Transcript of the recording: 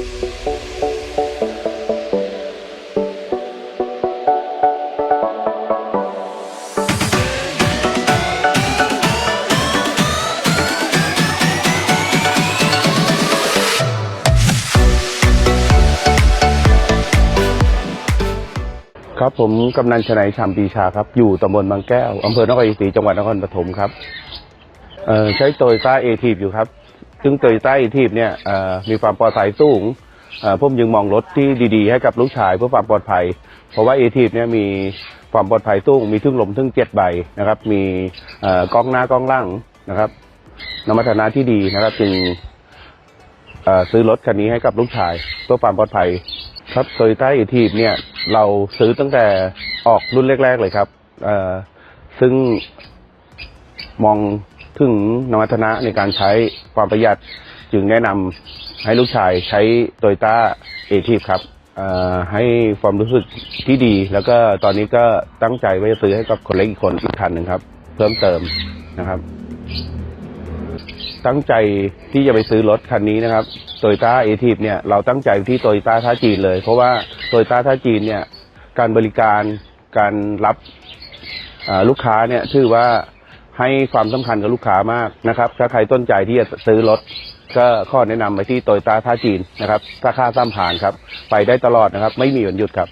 ครับผมกำนันชนัยชามปีชาครับ อยู่ตำบลบางแก้วอำเภอนครศรีจังหวัดนครปฐมครับใช้โตยต้าเอทีบอยู่ครับ ซึ่งโตโยต้าเอทีเนี่ยมีความปลอดภัยสูงเอ่อผมยังมองรถที่ดีๆ ให้กับลูกชายเพื่อความปลอดภัย เพราะว่าเอทีเนี่ยมีความปลอดภัยสูงมีทึ่งลมทึ่งเจ็ดใบนะครับ มีกล้องหน้ากล้องหล่างนะครับนมัตนาที่ดีนะครับ จึงซื้อรถคันนี้ให้กับลูกชายเพื่อความปลอดภัย ครับโตโยต้าอีทีเนี่ยเราซื้อตั้งแต่ออกรุ่นแรก ๆ เลยครับซึ่งมอง ถึงนวัตนะในการใช้ความประหยัดจึงแนะนำให้ลูกชายใช้โตโยต้าเอทีครับให้ความรู้สึกที่ดี แล้วก็ตอนนี้ก็ตั้งใจว่าจะซื้อให้กับคนเล็กอีกคนอีกคันหนึ่งครับ เพิ่มเติมนะครับ ตั้งใจที่จะไปซื้อรถคันนี้นะครับโตโยต้าเอทีเนี่ยเราตั้งใจที่โตโยต้าท่าจีนเลย เพราะว่าโตโยต้าท่าจีนเนี่ยการบริการการรับลูกค้าเนี่ยถือว่า ให้ความสำคัญกับลูกค้ามากนะครับ ถ้าใครต้นใจที่จะซื้อรถ ก็ข้อแนะนำไปที่โตโยต้าท่าจีนนะครับสาขาซ้ำผ่านครับ ไปได้ตลอดนะครับ ไม่มีวันหยุดครับ